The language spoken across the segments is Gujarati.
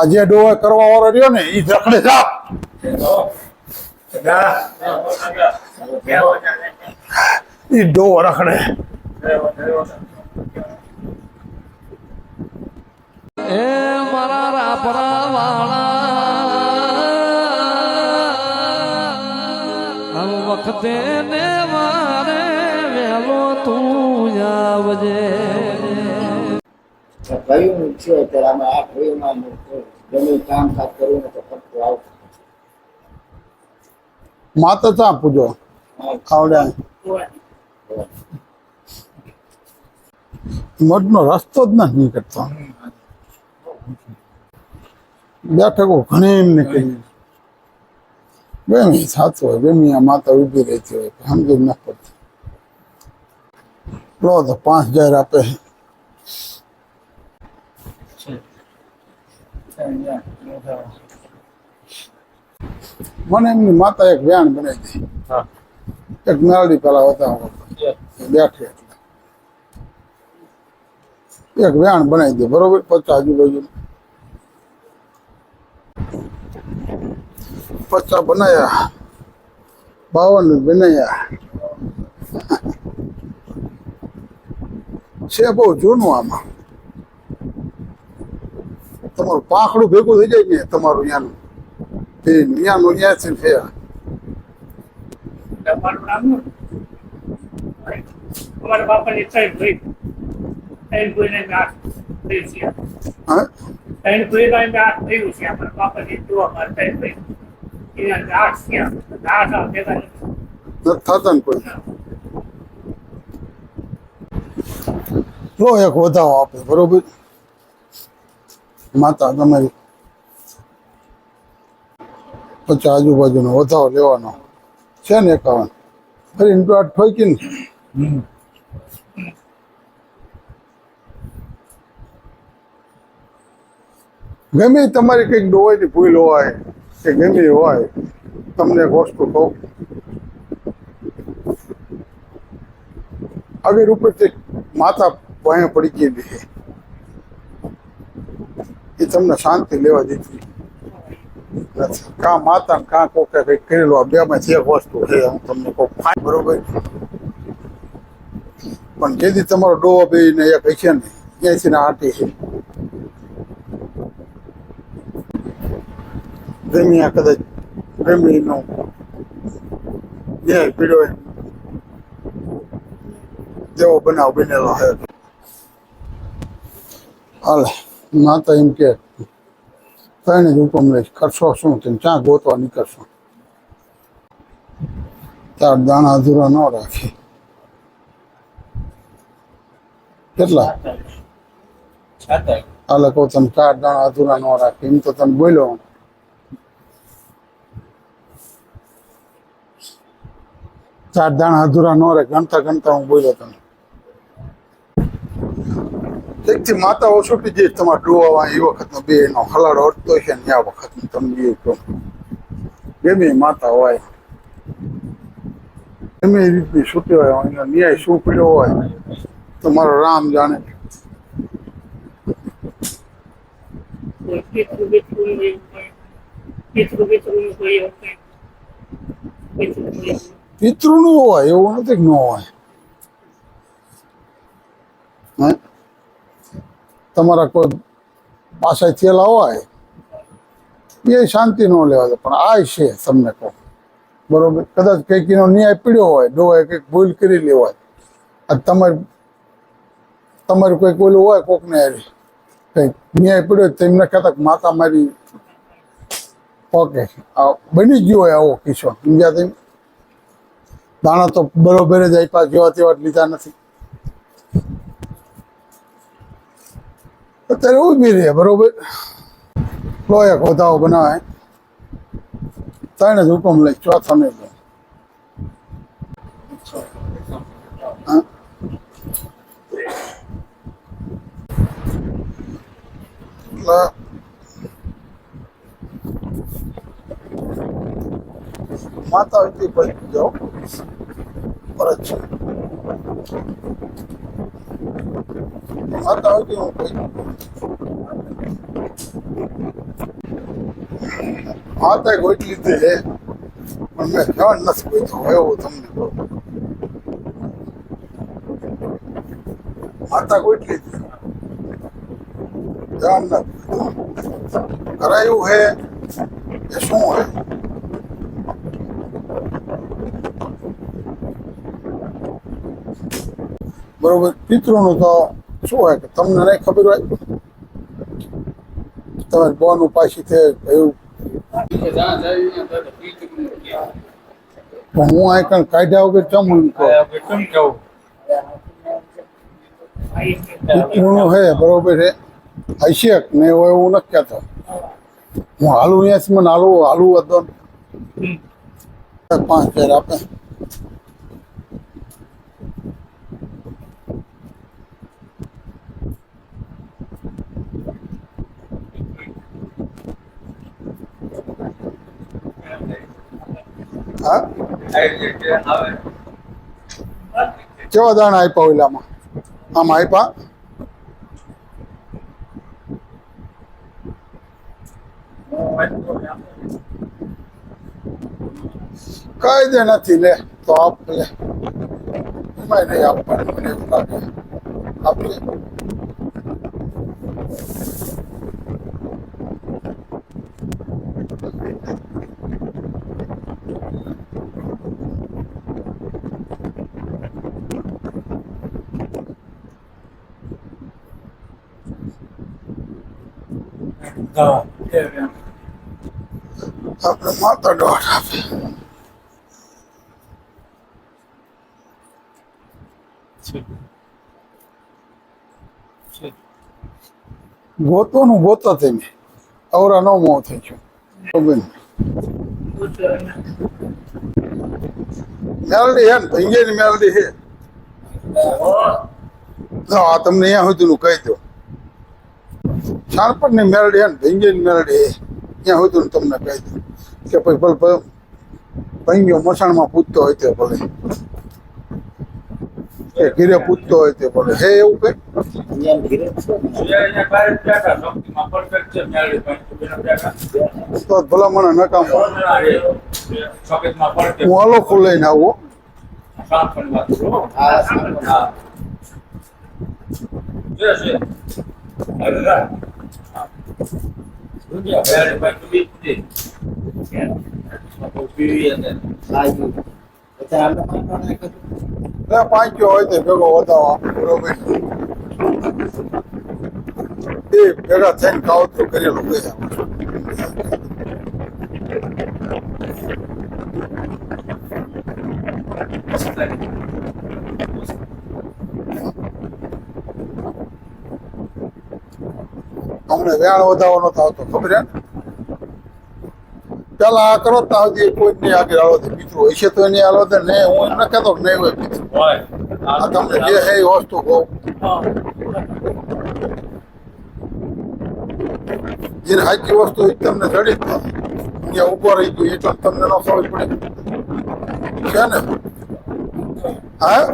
આ જે ડોવા કરવા વાળો રહ્યો ને એ રખડે જા એ ડોવો રખડે. એ મારા રાપરા વાળા કયું છે ત્યારે અમે આ કયુંમાં ગમે કામ કાજ કરવું તો ખર્ચો આવતો માતા ચા પૂજો? આવડે મઢનો રસ્તો જ નથી નીકળતો. બેઠકો ઘણી નીકળી બેમી સાચું હોય. બેમી આ માતા ઊભી રહેતી હોય સમજ ન પડતી. લો તો પાંચ હજાર આપે. મને એમની માતા એક વ્યાણ બનાવી દે. એક મેળડી પેલા હતા બેઠી એટલે એક વ્યાણ બનાવી દે બરોબર? પચાસ આજુબાજુ પચાસ બનાયા. બાવન બનાયા. છે બહુ જૂનું આમાં. તમારું પાખડું ભેગું થઈ જાય ને તમારું ત્યાંનું તે ત્યાંનું ત્યાંથી છે અમારા બાપાની ત્રણ ભાઈ. ત્રણ ભાઈને આઠ થયું છે ત્રણ ભાઈમાં આઠ થયું છે અમારા બાપાની જોવા અમારા ત્રણ ભાઈ. એના આઠ છે આઠ આ ભેગા નથી. નથી થતા ને કોઈ. લો એક વધાવો આપે બરોબર? માતા તમારી પછી આજુબાજુનો વધારો લેવાનો. છે ને એકાવન? ફરી ઇન્ટુ આઠ ઠોકી ને ગમે તમારી કંઈક ડોવાની ભૂલ હોય કે ગમે હોય, તમને એક વસ્તુ કહું. આગળ ઉપરથી માતા ભણે પડી ગયેલી છે. એ તમને શાંતિ લેવા દીધી નથી કા માતા ને કા કોકે કંઈક કરેલું આ બેમાંથી એક વસ્તુ છે, હું તમને કહું ફાઈન, બરોબર? પણ જેથી તમારો ડોવો બે ને એક છે ને, ત્યાંથી ને આટી છે ગમી આ કદાચ ગમી નો ન્યાય પીડ્યો હોય જેવો બનાવ બનેલો છે. હાલે. માતા એમ કે ત્રણે જ હુકમ લઈશ, કરશો શું તેમ, ક્યાં ગોતવા નીકળશો? ચાર દાણા અધૂરા ન રાખી. કેટલા? હાલે કહું તમે ચાર દાણા અધૂરા ન રાખી, એમ તો તમે બોલ્યો. ચાર દાણા અધૂરા ન રહે ગણતા ગણતા હું બોલ્યો તમે એકથી માતાઓ છૂટી જે તમારે ડોવા એ વખતનો બે નો હલાડો અડતો છે ને આ વખત તમને એ કહો. ગમે માતા હોય. ગમે રીતની છૂટી હોય એનો ન્યાય શું પડ્યો હોય તમારો રામ જાણે. પિતૃનું હોય એવું નથી ન હોય. તમારા કોઈ પાછા થયેલા હોય, એ શાંતિ ન લેવા દે. પણ આ છે તમને કહું. બરોબર? કદાચ કંઈક એનો ન્યાય પીડ્યો હોય ડોવાય કંઈક ભૂલ કરેલી હોય આ તમારી, તમારું કોઈક ઓલું હોય, કોકને હારી કંઈક ન્યાય પીડ્યો તેમને કહેતા માતા મારી ઓકે. બની ગયો હોય આવો કિસ્સો. સમજ્યા તમે? દાણા તો બરોબર જ આપ્યા, જેવા તેવા લીધા નથી. અત્યારે ઊભી રહે, બરોબર? લો એક વધાવો બનાવે. ત્રણ જ હુકમ લઈ, ચોથો નહીં લે માતા એટલી પડી જાઓ. પરત માતા હતી હું કોઈ માતા ગોઈ લીધી છે પણ મેં જણ નથી ગોઈતો એવું તમને કહું માતા ગોઈ લીધી જણ નથી કરાયું હે એ શું હે બરોબર? પિતૃનું તો શું હોય કે તમને નહીં ખબર હોય? તમે બોનું પાછી છે એવું. હું આ કણ કાઢ્યા વગર ચમ હું કહું પિતૃનું હે બરોબર હે. હૈશિયક ને નહીં હોય એવું નથી કહેતો. હું હાલું અહીંયાથી મને હાલું હાલું હતો પાંચ હજાર આપે. હા? કેવા દાણા આપ્યા ઓલામાં આમ આપ્યા? કઈ દે નથી, લે, તો આપ લે એમાં નહીં આપવાનું, મને એવું લાગે. આપલે આપણે માતા દોઢ આપે ગોતવાનું ગોતો તમે. અવરા નો મો થઈ ગયો. બેન મેલડી હે ને ભૈયાની મેલડી હે. આ તમને અહીંયા સુધીનું કહી દો. શાણપણની મેરડી અને ને મેરડી ત્યાં હે. ત્યાં સુધીનું તમને કહી દઉં કે પછી ભલે ભલે ભૈયો મસાણમાં પૂછતો હોય તે ભલે. કે ઘીરે પૂછતો હોય તે ભલે. હે એવું કઈ? અહીંયા ધીરે છે તો ભલા મને નકામ. હું અલોખું લઈને આવું આ સાંભળો. લાગ્યું. પછી આપણે પાછળ નાખ્યું. એટલે પાંચ્યો હોય તે ભેગો વધાવો બરોબર એ ભેગા થઈને કાવતરું કરેલું ગયા અમને વ્યાણ વધારવાનો આવતો ખબર ને? પેલા આ કરો તો આવતી કોઈ નહીં આગળ આવો મિત્રો હશે તો એની તો નહીં હું એમને ન કહેતો નહીં હોય મિત્રો આ તમને જે છે એ વસ્તુ કહું. જેને સાચી વસ્તુ હોય તમને જડી જ નથી. ઊભો રહી ગયો એટલે તમને ન ખબર પડે. છે ને? હા?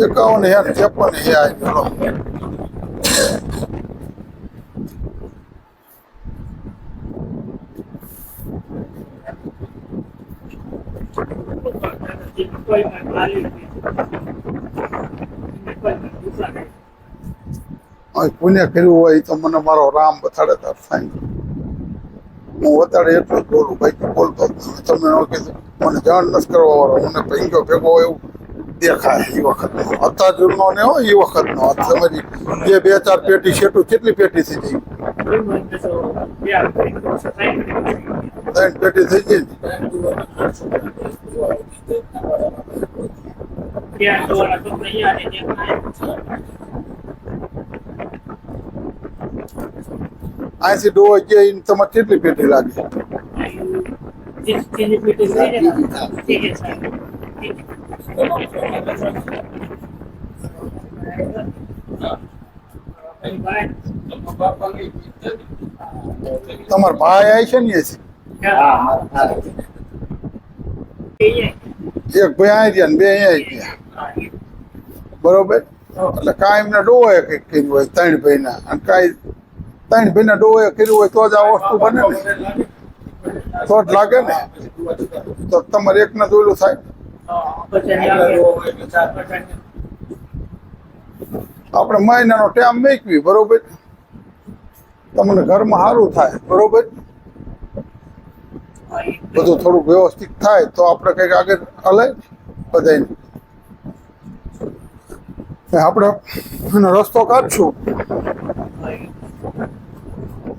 એકાવન હે ને ત્રેપન હે આ ચલો હવે પુણ્ય કર્યું હોય તો મને મારો રામ બતાડે તાર સાંજ હું બતાડે એટલું જ બોલું, બાકી બોલતો તમે ન કીધું મને જાણ નથી કરવા વાળો મને ભેગો ભેગો એવું દેખાય એ વખત અત્યાર જૂનો ને હોય એ વખત નો તમારી જે બે ચાર પેટી છેટું કેટલી પેટી થઈ ગઈ? ત્રણ પેટી થઈ ગઈ ને? અહીંથી ડોવા ગયા ઈને તમારે કેટલી પેટી લાગે તમારા ભાઈ આવી છે ને. એક ભાઈ અહીં ગયા ને બે અહીંયા આવી ગયા બરોબર? એટલે કાંઈ એમને ડોવાય કંઈક કર્યું હોય, ત્રણ ભાઈના. અને કાંઈ ત્રણ ભાઈના ડોએ કર્યું હોય તો જ આ વસ્તુ બને ને. તો જ લાગે ને. તો તમારે એકને જોયેલું થાય. આપણે મહિનાનો ટાઈમ મેકવી, બરોબર? તમને ઘરમાં સારું થાય, બરોબર? બધું થોડું વ્યવસ્થિત થાય તો આપણે કંઈક આગળ હલે બધાને ને આપણે એનો રસ્તો કાઢશું.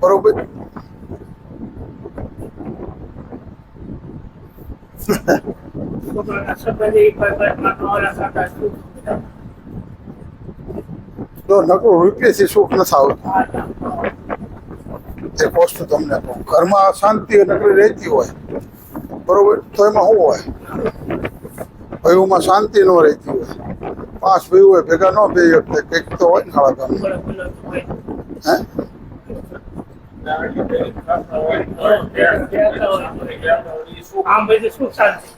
બરોબર. જો નકરું રૂપિયાથી સુખ નથી આવતું. એક વસ્તુ તમને કહું. ઘરમાં શાંતિ નકરી રહેતી હોય, બરોબર? તો એમાં શું હોય? ભાઈઓમાં શાંતિ ન રહેતી હોય. પાંચ ભાઈ હોય ભેગા ન બે એટલે કંઈક તો હોય ને ખાવા ગામમાં. બોલો, બોલો, હોય. હે? આમ બધું સુખ શાંતિ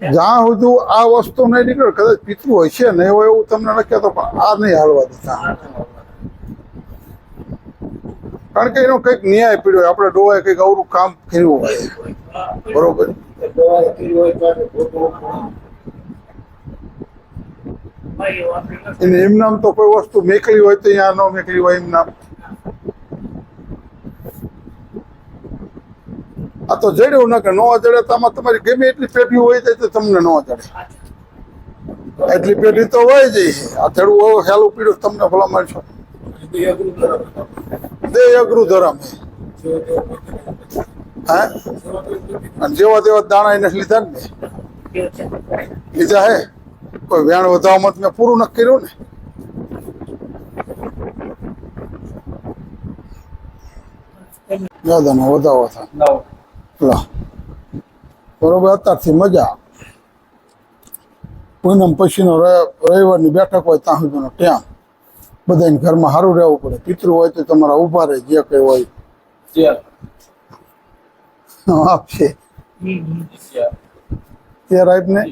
જ્યાં સુધી આ વસ્તુ નહીં નીકળે કદાચ પીતું હોય છે નહીં હોય એવું તમને ન તો પણ આ નહીં હાલવા દેતા. કારણ કે એનો કંઈક ન્યાય પીડ્યો આપણે ડોવાએ કંઈક અવરું કામ કર્યું હોય. બરોબર દવા કરી હોય તો આપણે ખોટું ભાઈઓ આપણે નથી. એને એમ નામ તો કોઈ વસ્તુ મેકલી હોય તો અહીંયા ન મેકલી હોય એમ નામ આ તો જડ્યું ન કે ન જડે તો આમાં તમારી ગમે એટલી પેઢી હોય તો તમને ન જડે. એટલી પેઢી તો હોય જ આ જડવું હોય હેલું પીડું તમને ભલા મારશો દે અઘરું ધરમ હે? અને જેવા તેવા દાણા એને લીધા ને? લીધા હે? કોઈ વ્યાણ વધારવામાં મેં પૂરું નક્કી કર્યું ને. દાદાનો વધાવો થાય. લા. બરોબર અત્યારથી મજા પૂનમ પછીનો રવિવારની બેઠક હોય ત્યાં સુધીનો ટેમ બધાને ઘરમાં સારું રહેવું પડે. પિતૃ હોય તો તમારા ઊભા રહે જે કઈ હોય. આપશે. તે રાઈટ ને?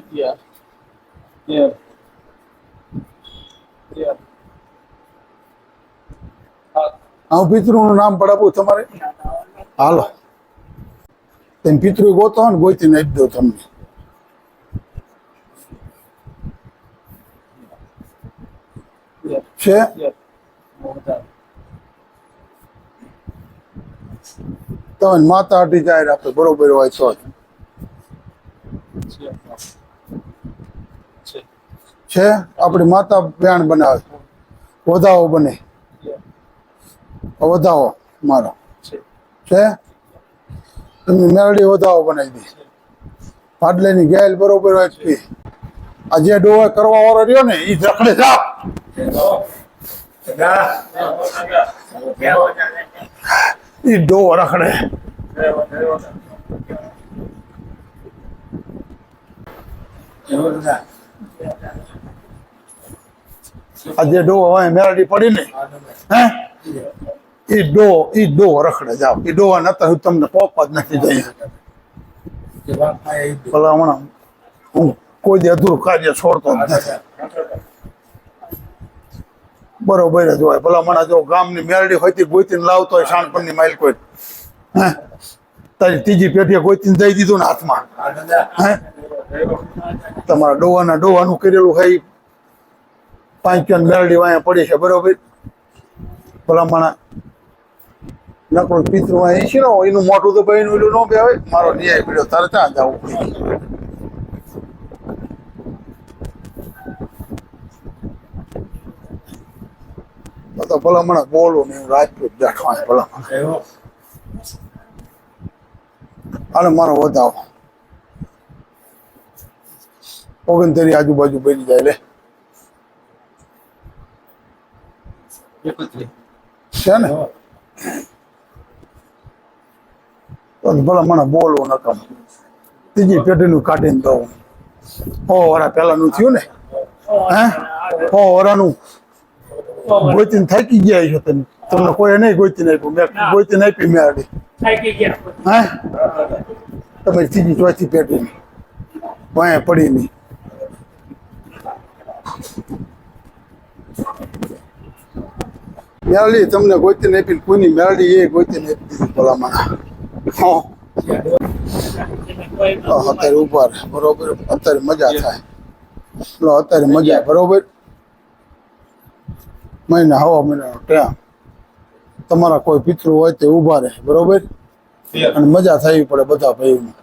હું પિતૃનું નામ પડાવું તમારે? હાલો. તેમ પિતૃ ગોતો ને ગોતી આપી દો તમને. છે? તમે માતા અઢી જાહેર આપે બરોબર હોય તો જ. છે. આપણી માતા બેન બનાવે. વધાવો બને. વધાવો મારો. છે? એમની મેરડી વધાવો બનાવી દે. પાટલેની ગેલ બરોબર હોય આ જે ડોવા કરવા વાળો રહ્યો ને એ રખડે જા એ ડોવો રખડે. આ જે ડો હોય, મેરાડી પડી ને, હે? એ ડો એ ડો રખડે જાવ એ ડોવા નતા હું તમને પોપ જ નથી જઈ ભલા હમણાં હું કોઈ દે અધૂરું કાર્ય છોડતો બરોબર જ હોય. ભલા હમણાં જો ગામની મેરડી હોય ગોતીને લાવતો હોય શાણપણની માઇલ કોઈ. હે? તારી ત્રીજી પેઢીએ ગોતીને દઈ દીધું ને હાથમાં. હે? તમારા ડોવાના ડોવાનું કરેલું હોય પાંચ ચાર મેરડી વાયા પડી છે બરોબર? ભલામણા. નકરું પિતૃ અહીં છે એનું મોટું તો ભાઈ એનું ન બે આવે મારો ન્યાય પીડ્યો તારે ત્યાં જવું તો ભલામણા ભલા બોલું ને રાજપૂત બેઠો ભલામણા. અને મારો વધાવો. ઓગણતરી આજુબાજુ બની જાય લે. છે ને? ભલા મને બોલવું નકમ ત્રીજી પેઢીનું કાઢીને દઉં. હો વરા પહેલાનું થયું ને? હે? હો વરાનું. ગોતીને થાકી ગયા છો તમે. તમને કોઈ નહીં ગોતી નાખ્યું. મેં ગોતી આપી મેં આડી હે? તમે ત્રીજી, ચોથી પેઢી વાંહે પડી નહીં મેળડી તમને કોઈ નહીં આપી કોઈની મેળડી એ ગોતી નહીં આપી દીધી ભલામણ. અત્યારે ઉપર બરોબર? અત્યારે મજા થાય. અત્યારે મજા બરોબર? મહિના હવા મહિનાનો ટાઈમ. તમારા કોઈ પિતૃ હોય તે ઊભા રહે બરોબર? અને મજા થવી પડે બધા ભાઈઓમાં